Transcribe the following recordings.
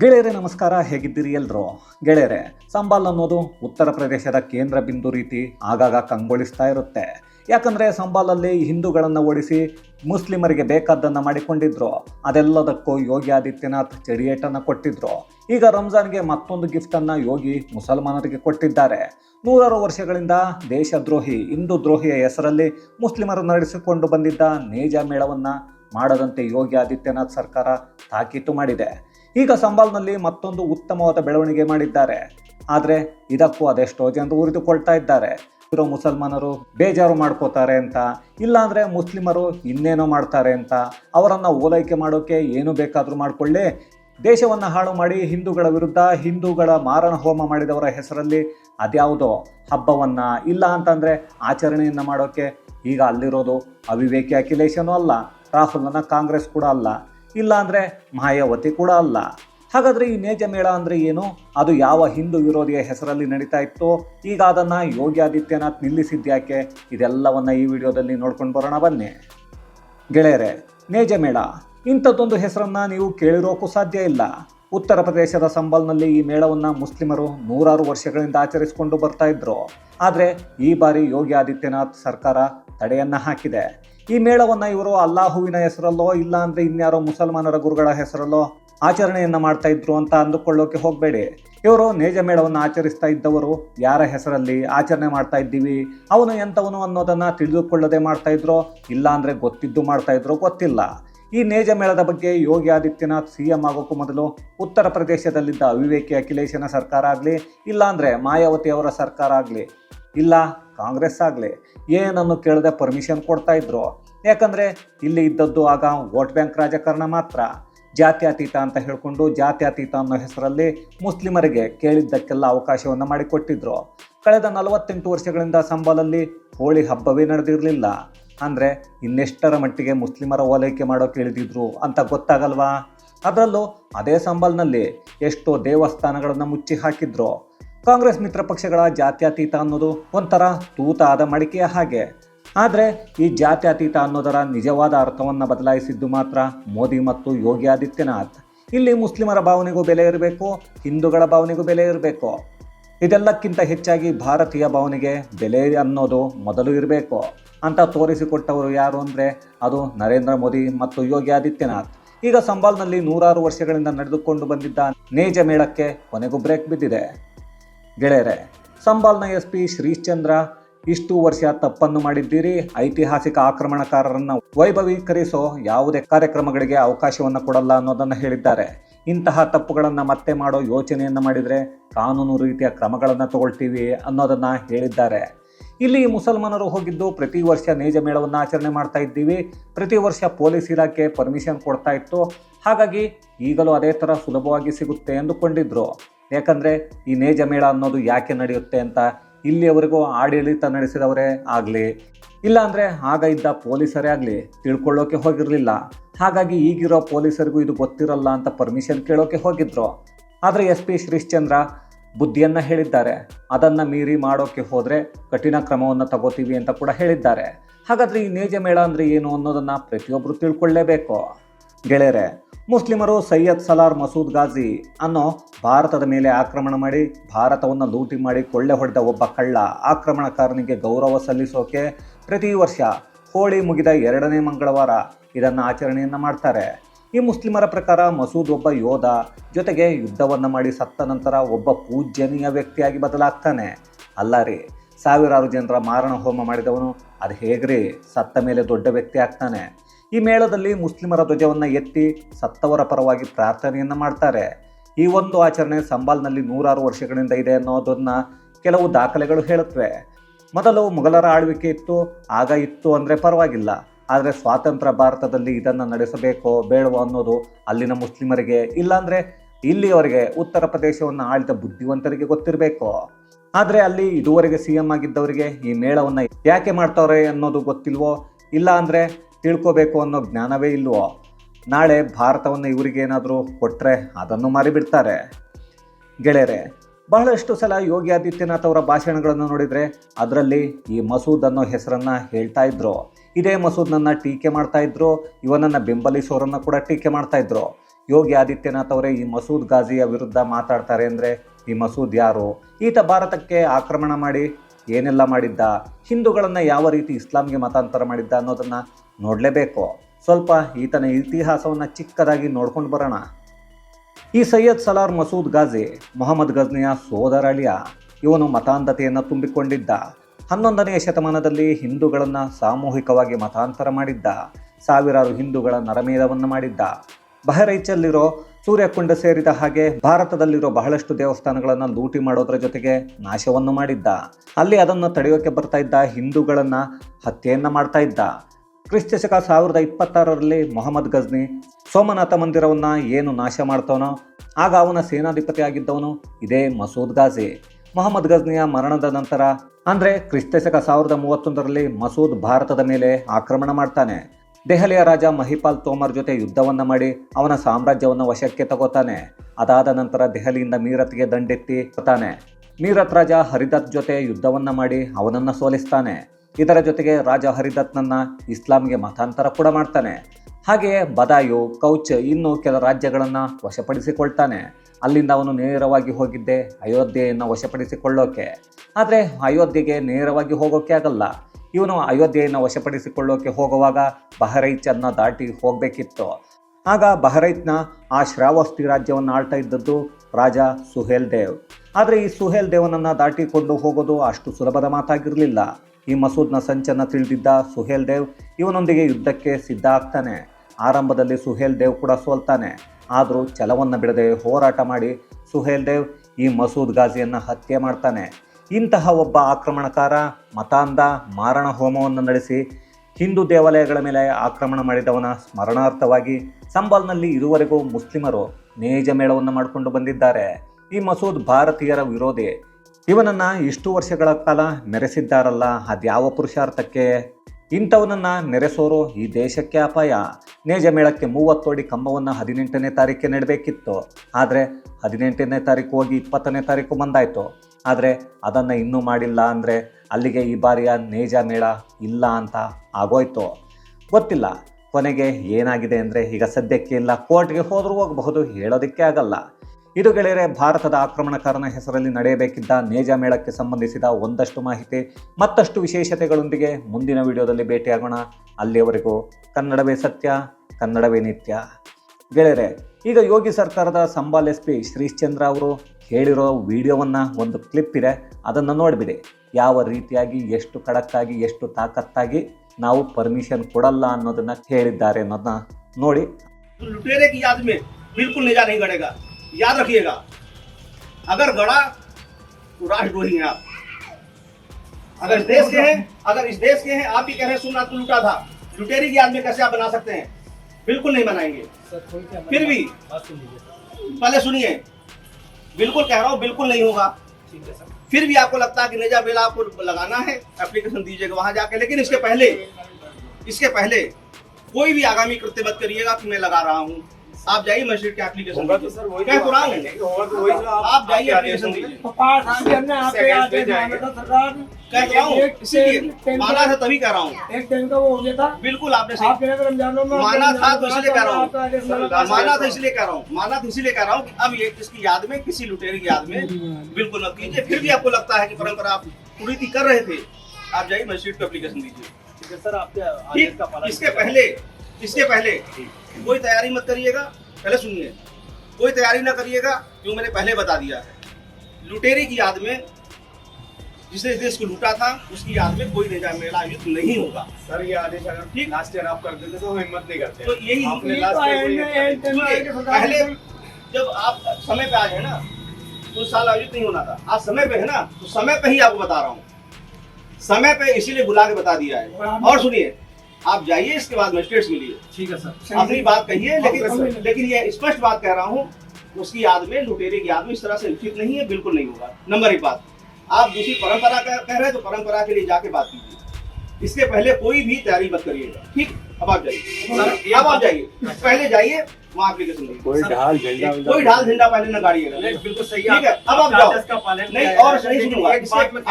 ಗೆಳೆಯರೇ, ನಮಸ್ಕಾರ. ಹೇಗಿದ್ದೀರಿ ಎಲ್ರು? ಗೆಳೆಯರೆ, ಸಂಬಾಲ್ ಅನ್ನೋದು ಉತ್ತರ ಪ್ರದೇಶದ ಕೇಂದ್ರ ಬಿಂದು ರೀತಿ ಆಗಾಗ ಕಂಗೊಳಿಸ್ತಾ ಇರುತ್ತೆ. ಯಾಕಂದ್ರೆ ಸಂಬಾಲಲ್ಲಿ ಹಿಂದೂಗಳನ್ನು ಓಡಿಸಿ ಮುಸ್ಲಿಮರಿಗೆ ಬೇಕಾದ್ದನ್ನು ಮಾಡಿಕೊಂಡಿದ್ರು. ಅದೆಲ್ಲದಕ್ಕೂ ಯೋಗಿ ಆದಿತ್ಯನಾಥ್ ಚಡಿಯೇಟನ್ನು ಕೊಟ್ಟಿದ್ರು. ಈಗ ರಂಜಾನ್ಗೆ ಮತ್ತೊಂದು ಗಿಫ್ಟನ್ನು ಯೋಗಿ ಮುಸಲ್ಮಾನರಿಗೆ ಕೊಟ್ಟಿದ್ದಾರೆ. ನೂರಾರು ವರ್ಷಗಳಿಂದ ದೇಶದ್ರೋಹಿ, ಹಿಂದೂ ದ್ರೋಹಿಯ ಹೆಸರಲ್ಲಿ ಮುಸ್ಲಿಮರು ನಡೆಸಿಕೊಂಡು ಬಂದಿದ್ದ ನೇಜ ಮೇಳವನ್ನು ಮಾಡದಂತೆ ಯೋಗಿ ಆದಿತ್ಯನಾಥ್ ಸರ್ಕಾರ ತಾಕೀತು ಮಾಡಿದೆ. ಈಗ ಸಂಬಾಲ್ನಲ್ಲಿ ಮತ್ತೊಂದು ಉತ್ತಮವಾದ ಬೆಳವಣಿಗೆ ಮಾಡಿದ್ದಾರೆ. ಆದರೆ ಇದಕ್ಕೂ ಅದೆಷ್ಟೋ ಜನರು ಉರಿದುಕೊಳ್ತಾ ಇದ್ದಾರೆ. ಇರೋ ಮುಸಲ್ಮಾನರು ಬೇಜಾರು ಮಾಡ್ಕೋತಾರೆ ಅಂತ, ಇಲ್ಲಾಂದರೆ ಮುಸ್ಲಿಮರು ಇನ್ನೇನೋ ಮಾಡ್ತಾರೆ ಅಂತ, ಅವರನ್ನು ಓಲೈಕೆ ಮಾಡೋಕ್ಕೆ ಏನು ಬೇಕಾದರೂ ಮಾಡಿಕೊಳ್ಳಿ. ದೇಶವನ್ನು ಹಾಳು ಮಾಡಿ ಹಿಂದೂಗಳ ವಿರುದ್ಧ ಹಿಂದೂಗಳ ಮಾರಣ ಹೋಮ ಮಾಡಿದವರ ಹೆಸರಲ್ಲಿ ಅದ್ಯಾವುದೋ ಹಬ್ಬವನ್ನು, ಇಲ್ಲ ಅಂತಂದರೆ ಆಚರಣೆಯನ್ನು ಮಾಡೋಕೆ ಈಗ ಅಲ್ಲಿರೋದು ಅವಿವೇಕಿ ಅಖಿಲೇಶನೂ ಅಲ್ಲ. ರಾಹುಲ್ನ ಕಾಂಗ್ರೆಸ್ ಕೂಡ ಅಲ್ಲ ಇಲ್ಲ ಅಂದರೆ ಮಾಯಾವತಿ ಕೂಡ ಅಲ್ಲ. ಹಾಗಾದರೆ ಈ ನೇಜ ಮೇಳ ಅಂದರೆ ಏನು? ಅದು ಯಾವ ಹಿಂದೂ ವಿರೋಧಿಯ ಹೆಸರಲ್ಲಿ ನಡೀತಾ ಇತ್ತು? ಈಗ ಅದನ್ನು ಯೋಗಿ ಆದಿತ್ಯನಾಥ್ ನಿಲ್ಲಿಸಿದ್ಯಾಕೆ ಇದೆಲ್ಲವನ್ನು ಈ ವಿಡಿಯೋದಲ್ಲಿ ನೋಡ್ಕೊಂಡು ಬರೋಣ ಬನ್ನಿ. ಗೆಳೆಯರೆ, ನೇಜ ಮೇಳ. ಇಂಥದ್ದೊಂದು ಹೆಸರನ್ನು ನೀವು ಕೇಳಿರೋಕ್ಕೂ ಸಾಧ್ಯ ಇಲ್ಲ. ಉತ್ತರ ಪ್ರದೇಶದ ಸಂಬಲ್ನಲ್ಲಿ ಈ ಮೇಳವನ್ನು ಮುಸ್ಲಿಮರು ನೂರಾರು ವರ್ಷಗಳಿಂದ ಆಚರಿಸಿಕೊಂಡು ಬರ್ತಾ ಇದ್ರು. ಆದರೆ ಈ ಬಾರಿ ಯೋಗಿ ಆದಿತ್ಯನಾಥ್ ಸರ್ಕಾರ ತಡೆಯನ್ನ ಹಾಕಿದೆ. ಈ ಮೇಳವನ್ನು ಇವರು ಅಲ್ಲಾಹುವಿನ ಹೆಸರಲ್ಲೋ ಇಲ್ಲ ಅಂದರೆ ಇನ್ಯಾರೋ ಮುಸಲ್ಮಾನರ ಗುರುಗಳ ಹೆಸರಲ್ಲೋ ಆಚರಣೆಯನ್ನ ಮಾಡ್ತಾ ಇದ್ರು ಅಂತ ಅಂದುಕೊಳ್ಳೋಕೆ ಹೋಗಬೇಡಿ. ಇವರು ನೇಜ ಮೇಳವನ್ನು ಆಚರಿಸ್ತಾ ಇದ್ದವರು ಯಾರ ಹೆಸರಲ್ಲಿ ಆಚರಣೆ ಮಾಡ್ತಾ ಇದ್ದೀವಿ, ಅವನು ಎಂಥವನು ಅನ್ನೋದನ್ನ ತಿಳಿದುಕೊಳ್ಳದೆ ಮಾಡ್ತಾ ಇದ್ರೋ ಇಲ್ಲ ಅಂದರೆ ಗೊತ್ತಿದ್ದು ಮಾಡ್ತಾ ಇದ್ರೋ ಗೊತ್ತಿಲ್ಲ. ಈ ನೇಜ ಮೇಳದ ಬಗ್ಗೆ ಯೋಗಿ ಆದಿತ್ಯನಾಥ್ ಸಿ ಎಂ ಆಗೋಕ್ಕೂ ಮೊದಲು ಉತ್ತರ ಪ್ರದೇಶದಲ್ಲಿದ್ದ ಅವಿವೇಕಿ ಅಖಿಲೇಶನ ಸರ್ಕಾರ ಆಗಲಿ, ಇಲ್ಲಾಂದರೆ ಮಾಯಾವತಿ ಅವರ ಸರ್ಕಾರ ಆಗಲಿ ಇಲ್ಲ, ಕಾಂಗ್ರೆಸ್ ಆಗಲಿ. ಏನನ್ನು ಕೇಳದೆ ಪರ್ಮಿಷನ್ ಕೊಡ್ತಾ ಇದ್ರು. ಯಾಕಂದರೆ ಇಲ್ಲಿ ಇದ್ದದ್ದು ಆಗ ವೋಟ್ ಬ್ಯಾಂಕ್ ರಾಜಕಾರಣ ಮಾತ್ರ. ಜಾತ್ಯತೀತ ಅಂತ ಹೇಳಿಕೊಂಡು ಜಾತ್ಯತೀತ ಅನ್ನೋ ಹೆಸರಲ್ಲಿ ಮುಸ್ಲಿಮರಿಗೆ ಕೇಳಿದ್ದಕ್ಕೆಲ್ಲ ಅವಕಾಶವನ್ನು ಮಾಡಿಕೊಟ್ಟಿದ್ರು. ಕಳೆದ ನಲವತ್ತೆಂಟು ವರ್ಷಗಳಿಂದ ಸಂಬಾಲಲ್ಲಿ ಹೋಳಿ ಹಬ್ಬವೇ ನಡೆದಿರಲಿಲ್ಲ. ಅಂದರೆ ಇನ್ನೆಷ್ಟರ ಮಟ್ಟಿಗೆ ಮುಸ್ಲಿಮರ ಓಲೈಕೆ ಮಾಡೋಕೆ ಇಳಿದಿದ್ರು ಅಂತ ಗೊತ್ತಾಗಲ್ವಾ? ಅದರಲ್ಲೂ ಅದೇ ಸಂಬಲ್ನಲ್ಲಿ ಎಷ್ಟೋ ದೇವಸ್ಥಾನಗಳನ್ನು ಮುಚ್ಚಿ ಹಾಕಿದ್ರು ಕಾಂಗ್ರೆಸ್ ಮಿತ್ರ ಪಕ್ಷಗಳ ಜಾತ್ಯತೀತ ಅನ್ನೋದು ಒಂಥರ ತೂತಾದ ಮಡಿಕೆಯ ಹಾಗೆ. ಆದರೆ ಈ ಜಾತ್ಯತೀತ ಅನ್ನೋದರ ನಿಜವಾದ ಅರ್ಥವನ್ನು ಬದಲಾಯಿಸಿದ್ದು ಮಾತ್ರ ಮೋದಿ ಮತ್ತು ಯೋಗಿ ಆದಿತ್ಯನಾಥ್. ಇಲ್ಲಿ ಮುಸ್ಲಿಮರ ಭಾವನೆಗೂ ಬೆಲೆ ಇರಬೇಕು, ಹಿಂದೂಗಳ ಭಾವನೆಗೂ ಬೆಲೆ ಇರಬೇಕು. ಇದೆಲ್ಲಕ್ಕಿಂತ ಹೆಚ್ಚಾಗಿ ಭಾರತೀಯ ಭಾವನೆಗೆ ಬೆಲೆ ಅನ್ನೋದು ಮೊದಲು ಇರಬೇಕು. ಅಂತ ತೋರಿಸಿಕೊಟ್ಟವರು ಯಾರು ಅಂದರೆ ಅದು ನರೇಂದ್ರ ಮೋದಿ ಮತ್ತು ಯೋಗಿ ಆದಿತ್ಯನಾಥ್. ಈಗ ಸಂಬಾಲ್ನಲ್ಲಿ ನೂರಾರು ವರ್ಷಗಳಿಂದ ನಡೆದುಕೊಂಡು ಬಂದಿದ್ದ ನೇಜ ಮೇಳಕ್ಕೆ ಕೊನೆಗೂ ಬ್ರೇಕ್ ಬಿದ್ದಿದೆ. ಗೆಳೆಯರೆ, ಸಂಬಾಲ್ನ ಎಸ್ ಪಿ ಶ್ರೀಶ್ಚಂದ್ರ, ಇಷ್ಟು ವರ್ಷ ತಪ್ಪನ್ನು ಮಾಡಿದ್ದೀರಿ. ಐತಿಹಾಸಿಕ ಆಕ್ರಮಣಕಾರರನ್ನು ವೈಭವೀಕರಿಸೋ ಯಾವುದೇ ಕಾರ್ಯಕ್ರಮಗಳಿಗೆ ಅವಕಾಶವನ್ನು ಕೊಡಲ್ಲ ಅನ್ನೋದನ್ನು ಹೇಳಿದ್ದಾರೆ. ಇಂತಹ ತಪ್ಪುಗಳನ್ನು ಮತ್ತೆ ಮಾಡೋ ಯೋಚನೆಯನ್ನು ಮಾಡಿದರೆ ಕಾನೂನು ರೀತಿಯ ಕ್ರಮಗಳನ್ನು ತಗೊಳ್ತೀವಿ ಅನ್ನೋದನ್ನು ಹೇಳಿದ್ದಾರೆ. ಇಲ್ಲಿ ಮುಸಲ್ಮಾನರು ಹೋಗಿದ್ದು ಪ್ರತಿ ವರ್ಷ ನೇಜ ಮೇಳವನ್ನು ಆಚರಣೆ ಮಾಡ್ತಾ ಇದ್ದೀವಿ. ಪ್ರತಿ ವರ್ಷ ಪೊಲೀಸ್ ಇಲಾಖೆ ಪರ್ಮಿಷನ್ ಕೊಡ್ತಾ ಇತ್ತು. ಹಾಗಾಗಿ ಈಗಲೂ ಅದೇ ಥರ ಸುಲಭವಾಗಿ ಸಿಗುತ್ತೆ ಎಂದುಕೊಂಡಿದ್ರು. ಯಾಕಂದರೆ ಈ ನೇಜ ಮೇಳ ಅನ್ನೋದು ಯಾಕೆ ನಡೆಯುತ್ತೆ ಅಂತ ಇಲ್ಲಿಯವರೆಗೂ ಆಡಳಿತ ನಡೆಸಿದವರೇ ಆಗಲಿ, ಇಲ್ಲಾಂದರೆ ಆಗ ಇದ್ದ ಪೊಲೀಸರೇ ಆಗಲಿ ತಿಳ್ಕೊಳ್ಳೋಕೆ ಹೋಗಿರಲಿಲ್ಲ. ಹಾಗಾಗಿ ಈಗಿರೋ ಪೊಲೀಸರಿಗೂ ಇದು ಗೊತ್ತಿರಲ್ಲ ಅಂತ ಪರ್ಮಿಷನ್ ಕೇಳೋಕೆ ಹೋಗಿದ್ರು. ಆದರೆ ಎಸ್ ಪಿ ಶ್ರೀಶ್ಚಂದ್ರ ಬುದ್ಧಿಯನ್ನು ಹೇಳಿದ್ದಾರೆ. ಅದನ್ನು ಮೀರಿ ಮಾಡೋಕ್ಕೆ ಹೋದರೆ ಕಠಿಣ ಕ್ರಮವನ್ನು ತಗೋತೀವಿ ಅಂತ ಕೂಡ ಹೇಳಿದ್ದಾರೆ. ಹಾಗಾದರೆ ಈ ನೇಜ ಮೇಳ ಅಂದರೆ ಏನು ಅನ್ನೋದನ್ನು ಪ್ರತಿಯೊಬ್ಬರು ತಿಳ್ಕೊಳ್ಳೇಬೇಕು ಗೆಳೆಯರೆ, ಮುಸ್ಲಿಮರು ಸೈಯದ್ ಸಲಾರ್ ಮಸೂದ್ ಗಾಜಿ ಅನ್ನೋ ಭಾರತದ ಮೇಲೆ ಆಕ್ರಮಣ ಮಾಡಿ, ಭಾರತವನ್ನು ಲೂಟಿ ಮಾಡಿ ಕೊಳ್ಳೆ ಹೊಡೆದ ಒಬ್ಬ ಕಳ್ಳ ಆಕ್ರಮಣಕಾರನಿಗೆ ಗೌರವ ಸಲ್ಲಿಸೋಕೆ ಪ್ರತಿ ವರ್ಷ ಹೋಳಿ ಮುಗಿದ ಎರಡನೇ ಮಂಗಳವಾರ ಇದನ್ನು ಆಚರಣೆಯನ್ನು ಮಾಡ್ತಾರೆ. ಈ ಮುಸ್ಲಿಮರ ಪ್ರಕಾರ ಮಸೂದ್ ಒಬ್ಬ ಯೋಧ ಜೊತೆಗೆ ಯುದ್ಧವನ್ನು ಮಾಡಿ ಸತ್ತ ನಂತರ ಒಬ್ಬ ಪೂಜ್ಯನೀಯ ವ್ಯಕ್ತಿಯಾಗಿ ಬದಲಾಗ್ತಾನೆ. ಅಲ್ಲ ರೀ, ಸಾವಿರಾರು ಜನರ ಮಾರಣ ಹೋಮ ಮಾಡಿದವನು, ಅದು ಹೇಗ್ರಿ? ಸತ್ತ ಮೇಲೆ ದೊಡ್ಡ ವ್ಯಕ್ತಿ ಆಗ್ತಾನೆ. ಈ ಮೇಳದಲ್ಲಿ ಮುಸ್ಲಿಮರ ಧ್ವಜವನ್ನು ಎತ್ತಿ ಸತ್ತವರ ಪರವಾಗಿ ಪ್ರಾರ್ಥನೆಯನ್ನು ಮಾಡ್ತಾರೆ. ಈ ಒಂದು ಆಚರಣೆ ಸಂಬಾಲ್ನಲ್ಲಿ ನೂರಾರು ವರ್ಷಗಳಿಂದ ಇದೆ ಅನ್ನೋದನ್ನು ಕೆಲವು ದಾಖಲೆಗಳು ಹೇಳುತ್ತವೆ. ಮೊದಲು ಮೊಘಲರ ಆಳ್ವಿಕೆ ಇತ್ತು, ಆಗ ಇತ್ತು ಅಂದರೆ ಪರವಾಗಿಲ್ಲ. ಆದರೆ ಸ್ವಾತಂತ್ರ್ಯ ಭಾರತದಲ್ಲಿ ಇದನ್ನು ನಡೆಸಬೇಕೋ ಬೇಡವೋ ಅನ್ನೋದು ಅಲ್ಲಿನ ಮುಸ್ಲಿಮರಿಗೆ ಇಲ್ಲಾಂದರೆ ಇಲ್ಲಿಯವರೆಗೆ ಉತ್ತರ ಪ್ರದೇಶವನ್ನು ಆಳಿದ ಬುದ್ಧಿವಂತರಿಗೆ ಗೊತ್ತಿರಬೇಕು. ಆದರೆ ಅಲ್ಲಿ ಇದುವರೆಗೆ ಸಿ ಎಂ ಆಗಿದ್ದವರಿಗೆ ಈ ಮೇಳವನ್ನು ಯಾಕೆ ಮಾಡ್ತಾರೆ ಅನ್ನೋದು ಗೊತ್ತಿಲ್ವೋ ಇಲ್ಲ ಅಂದರೆ ತಿಳ್ಕೋಬೇಕು ಅನ್ನೋ ಜ್ಞಾನವೇ ಇಲ್ವೋ? ನಾಳೆ ಭಾರತವನ್ನು ಇವರಿಗೆ ಏನಾದರೂ ಕೊಟ್ಟರೆ ಅದನ್ನು ಮಾರಿಬಿಡ್ತಾರೆ. ಗೆಳೆಯರೆ, ಬಹಳಷ್ಟು ಸಲ ಯೋಗಿ ಆದಿತ್ಯನಾಥ್ ಅವರ ಭಾಷಣಗಳನ್ನು ನೋಡಿದರೆ ಅದರಲ್ಲಿ ಈ ಮಸೂದ್ ಅನ್ನೋ ಹೆಸರನ್ನು ಹೇಳ್ತಾ ಇದ್ರು. ಇದೇ ಮಸೂದ್ನನ್ನು ಟೀಕೆ ಮಾಡ್ತಾ ಇದ್ರು, ಇವನನ್ನು ಬೆಂಬಲಿಸೋರನ್ನು ಕೂಡ ಟೀಕೆ ಮಾಡ್ತಾ ಇದ್ರು. ಯೋಗಿ ಆದಿತ್ಯನಾಥ್ ಅವರೇ ಈ ಮಸೂದ್ ಗಾಜಿಯ ವಿರುದ್ಧ ಮಾತಾಡ್ತಾರೆ ಅಂದರೆ ಈ ಮಸೂದ್ ಯಾರು? ಈತ ಭಾರತಕ್ಕೆ ಆಕ್ರಮಣ ಮಾಡಿ ಏನೆಲ್ಲ ಮಾಡಿದ್ದ? ಹಿಂದೂಗಳನ್ನು ಯಾವ ರೀತಿ ಇಸ್ಲಾಂಗೆ ಮತಾಂತರ ಮಾಡಿದ್ದ ಅನ್ನೋದನ್ನು ನೋಡಲೇಬೇಕು. ಸ್ವಲ್ಪ ಈತನ ಇತಿಹಾಸವನ್ನು ಚಿಕ್ಕದಾಗಿ ನೋಡ್ಕೊಂಡು ಬರೋಣ. ಈ ಸೈಯದ್ ಸಲಾರ್ ಮಸೂದ್ ಗಾಜಿ ಮೊಹಮ್ಮದ್ ಗಜ್ನಿಯ ಸೋದರ ಅಳಿಯ, ಇವನು ಮತಾಂಧತೆಯನ್ನು ತುಂಬಿಕೊಂಡಿದ್ದ. ಹನ್ನೊಂದನೆಯ ಶತಮಾನದಲ್ಲಿ ಹಿಂದೂಗಳನ್ನು ಸಾಮೂಹಿಕವಾಗಿ ಮತಾಂತರ ಮಾಡಿದ್ದ. ಸಾವಿರಾರು ಹಿಂದೂಗಳ ನರಮೇಧವನ್ನು ಮಾಡಿದ್ದ. ಬಹರೈಚಲ್ಲಿರೋ ಸೂರ್ಯಕುಂಡ ಸೇರಿದ ಹಾಗೆ ಭಾರತದಲ್ಲಿರೋ ಬಹಳಷ್ಟು ದೇವಸ್ಥಾನಗಳನ್ನು ಲೂಟಿ ಮಾಡೋದ್ರ ಜೊತೆಗೆ ನಾಶವನ್ನು ಮಾಡಿದ್ದ. ಅಲ್ಲಿ ಅದನ್ನು ತಡೆಯೋಕೆ ಬರ್ತಾ ಇದ್ದ ಹಿಂದೂಗಳನ್ನ ಹತ್ಯೆಯನ್ನ ಮಾಡ್ತಾ ಇದ್ದ. ಕ್ರಿಸ್ತ ಶಕ ಸಾವಿರದ ಇಪ್ಪತ್ತಾರರಲ್ಲಿ ಮೊಹಮ್ಮದ್ ಗಜ್ನಿ ಸೋಮನಾಥ ಮಂದಿರವನ್ನ ಏನು ನಾಶ ಮಾಡ್ತಾನೋ ಆಗ ಅವನ ಸೇನಾಧಿಪತಿ ಆಗಿದ್ದವನು ಇದೇ ಮಸೂದ್ ಗಾಜಿ ಮೊಹಮ್ಮದ್ ಗಜ್ನಿಯ ಮರಣದ ನಂತರ ಅಂದರೆ ಕ್ರಿಸ್ತ ಶಕ ಸಾವಿರದ ಮೂವತ್ತೊಂದರಲ್ಲಿ ಮಸೂದ್ ಭಾರತದ ಮೇಲೆ ಆಕ್ರಮಣ ಮಾಡ್ತಾನೆ. ದೆಹಲಿಯ ರಾಜ ಮಹಿಪಾಲ್ ತೋಮರ್ ಜೊತೆ ಯುದ್ಧವನ್ನ ಮಾಡಿ ಅವನ ಸಾಮ್ರಾಜ್ಯವನ್ನು ವಶಕ್ಕೆ ತಗೋತಾನೆ. ಅದಾದ ನಂತರ ದೆಹಲಿಯಿಂದ ಮೀರತ್ಗೆ ದಂಡೆತ್ತಿ ಬರ್ತಾನೆ. ಮೀರತ್ ರಾಜ ಹರಿದತ್ ಜೊತೆ ಯುದ್ಧವನ್ನ ಮಾಡಿ ಅವನನ್ನ ಸೋಲಿಸ್ತಾನೆ. ಇದರ ಜೊತೆಗೆ ರಾಜ ಹರಿದತ್ನನ್ನ ಇಸ್ಲಾಂಗೆ ಮತಾಂತರ ಕೂಡ ಮಾಡ್ತಾನೆ. ಹಾಗೆಯೇ ಬದಾಯು, ಕೌಚ್ ಇನ್ನೂ ಕೆಲ ರಾಜ್ಯಗಳನ್ನು ವಶಪಡಿಸಿಕೊಳ್ತಾನೆ. ಅಲ್ಲಿಂದ ಅವನು ನೇರವಾಗಿ ಹೋಗಿದ್ದೆ ಅಯೋಧ್ಯೆಯನ್ನು ವಶಪಡಿಸಿಕೊಳ್ಳೋಕೆ. ಆದರೆ ಅಯೋಧ್ಯೆಗೆ ನೇರವಾಗಿ ಹೋಗೋಕೆ ಆಗಲ್ಲ. ಇವನು ಅಯೋಧ್ಯೆಯನ್ನು ವಶಪಡಿಸಿಕೊಳ್ಳೋಕೆ ಹೋಗುವಾಗ ಬಹರೈಚನ್ನ ದಾಟಿ ಹೋಗಬೇಕಿತ್ತು. ಆಗ ಬಹರೈತ್ನ ಆ ಶ್ರಾವಸ್ತಿ ರಾಜ್ಯವನ್ನು ಆಳ್ತಾ ಇದ್ದದ್ದು ರಾಜ ಸುಹೇಲ್ ದೇವ್ ಆದರೆ ಈ ಸುಹೇಲ್ ದೇವನನ್ನು ದಾಟಿಕೊಂಡು ಹೋಗೋದು ಅಷ್ಟು ಸುಲಭದ ಮಾತಾಗಿರಲಿಲ್ಲ. ಈ ಮಸೂದ್ನ ಸಂಚನ್ನು ತಿಳಿದಿದ್ದ ಸುಹೇಲ್ ದೇವ್ ಇವನೊಂದಿಗೆ ಯುದ್ಧಕ್ಕೆ ಸಿದ್ಧ ಆಗ್ತಾನೆ. ಆರಂಭದಲ್ಲಿ ಸುಹೇಲ್ ದೇವ್ ಕೂಡ ಸೋಲ್ತಾನೆ. ಆದರೂ ಛಲವನ್ನು ಬಿಡದೆ ಹೋರಾಟ ಮಾಡಿ ಸುಹೇಲ್ ದೇವ್ ಈ ಮಸೂದ್ ಗಾಜಿಯನ್ನು ಹತ್ಯೆ ಮಾಡ್ತಾನೆ. ಇಂತಹ ಒಬ್ಬ ಆಕ್ರಮಣಕಾರ ಮತಾಂಧ ಮಾರಣ ಹೋಮವನ್ನು ನಡೆಸಿ ಹಿಂದೂ ದೇವಾಲಯಗಳ ಮೇಲೆ ಆಕ್ರಮಣ ಮಾಡಿದವನ ಸ್ಮರಣಾರ್ಥವಾಗಿ ಸಂಬಾಲ್ನಲ್ಲಿ ಇದುವರೆಗೂ ಮುಸ್ಲಿಮರು ನೇಜ ಮೇಳವನ್ನು ಮಾಡಿಕೊಂಡು ಬಂದಿದ್ದಾರೆ. ಈ ಮಸೂದ್ ಭಾರತೀಯರ ವಿರೋಧಿ. ಇವನನ್ನು ಇಷ್ಟು ವರ್ಷಗಳ ಕಾಲ ಮೆರೆಸಿದ್ದಾರಲ್ಲ ಅದ್ಯಾವ ಪುರುಷಾರ್ಥಕ್ಕೆ ಇಂಥವನನ್ನ ನೆರೆಸೋರು ಈ ದೇಶಕ್ಕೆ ಅಪಾಯ. ನೇಜ ಮೇಳಕ್ಕೆ ಮೂವತ್ತೋಡಿ ಕಂಬವನ್ನು ಹದಿನೆಂಟನೇ ತಾರೀಕೆ ನೆಡಬೇಕಿತ್ತು. ಆದರೆ ಹದಿನೆಂಟನೇ ತಾರೀಕು ಹೋಗಿ ಇಪ್ಪತ್ತನೇ ತಾರೀಕು ಬಂದಾಯಿತು. ಆದರೆ ಅದನ್ನು ಇನ್ನೂ ಮಾಡಿಲ್ಲ ಅಂದರೆ ಅಲ್ಲಿಗೆ ಈ ಬಾರಿಯ ನೇಜ ಮೇಳ ಇಲ್ಲ ಅಂತ ಆಗೋಯ್ತು. ಗೊತ್ತಿಲ್ಲ. ಕೊನೆಗೆ ಏನಾಗಿದೆ ಅಂದರೆ ಈಗ ಸದ್ಯಕ್ಕೆ ಇಲ್ಲ ಕೋರ್ಟ್ಗೆ ಹೋದರೂ ಹೋಗಬಹುದು ಹೇಳೋದಕ್ಕೆ ಆಗಲ್ಲ. ಇದು ಗೆಳೆಯರೆ, ಭಾರತದ ಆಕ್ರಮಣಕಾರನ ಹೆಸರಲ್ಲಿ ನಡೆಯಬೇಕಿದ್ದ ನೇಜ ಮೇಳಕ್ಕೆ ಸಂಬಂಧಿಸಿದ ಒಂದಷ್ಟು ಮಾಹಿತಿ, ಮತ್ತಷ್ಟು ವಿಶೇಷತೆಗಳೊಂದಿಗೆ ಮುಂದಿನ ವಿಡಿಯೋದಲ್ಲಿ ಭೇಟಿಯಾಗೋಣ. ಅಲ್ಲಿಯವರೆಗೂ ಕನ್ನಡವೇ ಸತ್ಯ, ಕನ್ನಡವೇ ನಿತ್ಯ. ಗೆಳೆಯರೆ, ಈಗ ಯೋಗಿ ಸರ್ಕಾರದ ಸಂಬಾಲ್ ಎಸ್ ಪಿ ಶ್ರೀಶ್ಚಂದ್ರ ಅವರು ಹೇಳಿರೋ ವಿಡಿಯೋವನ್ನು ಒಂದು ಕ್ಲಿಪ್ ಇದೆ, ಅದನ್ನು ನೋಡಿಬಿಡಿ. ಯಾವ ರೀತಿಯಾಗಿ, ಎಷ್ಟು ಕಡಕ್ಕಾಗಿ ಎಷ್ಟು ತಾಕತ್ತಾಗಿ ನಾವು ಪರ್ಮಿಷನ್ ಕೊಡಲ್ಲ ಅನ್ನೋದನ್ನು ಹೇಳಿದ್ದಾರೆ ಅನ್ನೋದನ್ನ ನೋಡಿ. ಬಿಲ್ಕುಲ್ ನಿಜ याद रखिएगा अगर गड़ा तो राष्ट्रद्रोही हैं आप। अगर इस देश के हैं अगर इस देश के हैं आप ही कह रहे हैं सोमनाथ को लुटा था। लुटेरी की याद में कैसे आप बना सकते हैं? बिल्कुल नहीं बनाएँगे। फिर भी पहले सुनिए। बिल्कुल कह रहा हूँ बिल्कुल नहीं होगा। फिर भी आपको लगता है कि नेजा बेला आपको लगाना है एप्लीकेशन दीजिएगा वहाँ जाके। लेकिन इसके पहले इसके पहले कोई भी आगामी कृत्य मत करिएगा कि मैं लगा रहा हूँ। आप जाइए मस्जिद के एप्लीकेशन होगा तो सर वही कह तो रहा होगा तो वही जो आप जाइए एप्लीकेशन दीजिए। हमने आपके यहाँ माना था सरकार कह तो रहा हूँ इसीलिए एक माना था तभी कह रहा हूँ। एक दिन का वो हो गया था। बिल्कुल आपने सही। आप कह रहे रमजानों में माना था तो इसलिए कह रहा हूँ। माना था। इसलिए कह रहा हूँ। माना था इसलिए कह रहा हूँ कि अब ये इसकी याद में किसी लुटेरे की याद में बिल्कुल मत कीजिए। फिर भी आपको लगता है कि परंपरा आप कुरीति कर रहे थे। आप जाइए मस्जिद को एप्लीकेशन दीजिए। सर आपके इसके पहले इसके पहले कोई तैयारी मत करिएगा पहले सुनिए। कोई तैयारी ना करिएगा जो मैंने पहले बता दिया है। लुटेरे की याद में जिसने देश को लूटा था उसकी याद में कोई नेजा मेला आयोजित नहीं होगा। सर ये आदेश अगर ठीक। लास्ट ईयर आप कर देते तो हम हिम्मत नहीं करते। तो यही आपने लास्ट तो सरकार पहले जब आप समय पे आ गए ना तो साल आयोजित नहीं होना था। आज समय पे है ना तो समय पे ही आपको बता रहा हूँ। समय पे इसीलिए बुला के बता दिया है। और सुनिए आप जाइए इसके बाद मजिस्ट्रेट से मिलिए। ठीक है सर। अपनी बात कहिए लेकिन लेकिन ये स्पष्ट बात कह रहा हूँ उसकी याद में लुटेरे की याद में इस तरह से उचित नहीं है बिल्कुल नहीं होगा। नंबर एक बात आप दूसरी परंपरा कह कह रहे हैं तो परंपरा के लिए जाके बात कीजिए। इसके पहले कोई भी तैयारी मत करिएगा ठीक? अब आप जाइए। अब आप जाइए। पहले जाइए वहाँ एप्लीकेशन दीजिए कोई ढाल झंडा कोई ढाल झंडा पहले ना गाड़ी बिल्कुल सही ठीक है अब आप जाओ। नहीं और नहीं सुनूँगा।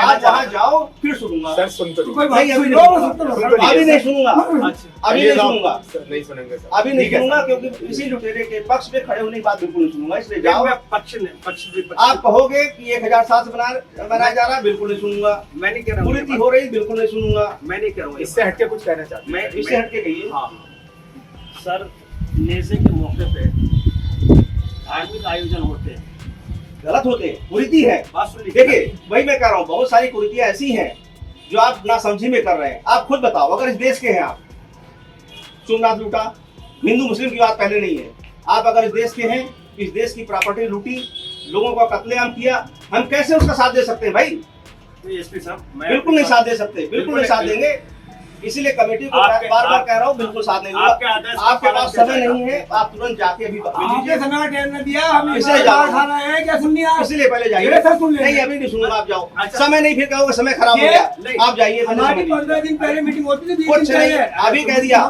आज वहाँ जाओ फिर सुनूँगा। सर सुन तो कोई नहीं अभी नहीं। सुनो, सुनूँगा। अभी नहीं सुनूँगा। अच्छा। अभी नहीं सुनूँगा। नहीं सुनेंगे सर। अभी नहीं सुनूँगा क्योंकि इसी लुटेरे के पक्ष में खड़े होने की बात बिल्कुल नहीं सुनूँगा। इसलिए जाओ। पक्ष ने पक्ष आप कहोगे कि एक हज़ार सात बना बनाया जा रहा है बिल्कुल नहीं सुनूँगा। मैं नहीं कह रहा हूँ। हो रही बिल्कुल नहीं सुनूँगा। मैं नहीं कह रहा हूँ। इससे हटके कुछ कहना चाहता हैं। मैं इससे हटके कहिए हाँ। सर नेजे के मौके पे धार्मिक आयोजन होते हैं। गलत होते हैं। कुरीति है। बात सुन लीजिए देखिए वही मैं कह रहा हूँ बहुत सारी कुरीतियाँ ऐसी हैं जो आप ना समझी में कर रहे हैं। आप खुद बताओ अगर इस देश के हैं आप सोमनाथ लूटा हिंदू मुस्लिम की बात पहले नहीं है। आप अगर इस देश के हैं इस देश की प्रॉपर्टी लूटी लोगों का कत्लेआम किया हम कैसे उसका साथ दे सकते हैं भाई? एसपी साहब मैं बिल्कुल नहीं साथ दे सकते बिल्कुल नहीं साथ देंगे। इसीलिए कमेटी को बार बार कह रहा हूँ बिल्कुल साथ नहीं आपके पास समय नहीं है आप तुरंत जाके अभी लीजिए समय टाइम ने दिया हम इसे जा रहा हूँ। क्या सुन लिया। इसलिए पहले जाइए। नहीं अभी नहीं सुनूँगा आप जाओ। अच्छा। समय नहीं फिर कहोगे समय खराब हो गया। आप जाइए हमारी पंद्रह दिन पहले मीटिंग होती थी कुछ नहीं। अभी कह दिया।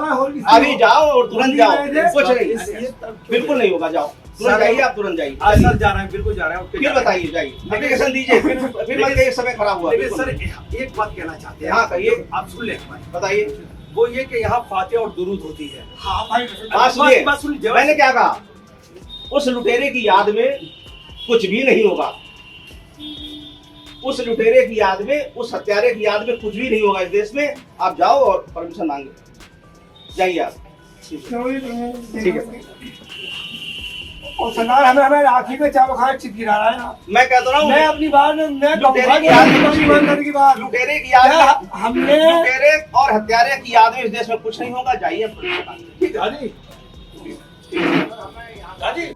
अभी? जाओ और तुरंत जाओ। कुछ नहीं। बिल्कुल नहीं होगा जाओ। तुरंत जाइए आप तुरंत जाइए। सर जा रहे हैं बिल्कुल जा रहे हैं फिर जा रहे हैं। बताइए जाइए। एप्लीकेशन दीजिए फिर फिर मत कहिए समय खराब हुआ सर एक बात कहना चाहते हैं हाँ, कहिए। आप सुन ले बताइए। वो ये कि यहाँ फातिहा और दुरूद होती है। हाँ भाई बात सुनिए। मैंने क्या कहा? उस लुटेरे की याद में कुछ भी नहीं होगा। उस लुटेरे की याद में उस हत्यारे की याद में कुछ भी नहीं होगा इस देश में। आप जाओ और परमिशन मांगे। जाइए आप। ठीक है। और सरदार हमें हमें राखी में चावल खाए चित गिरा रहा है ना मैं कहता रहा मैं हूँ अपनी बात में मैं लुटेरे कहूँगा की कि याद में आपकी कुछ नहीं बंद करने की बात लुटेरे की याद क्या में हमने लुटेरे और हत्यारे की याद में इस देश में कुछ नहीं होगा जाइए परमिशन मांगे दादी दादी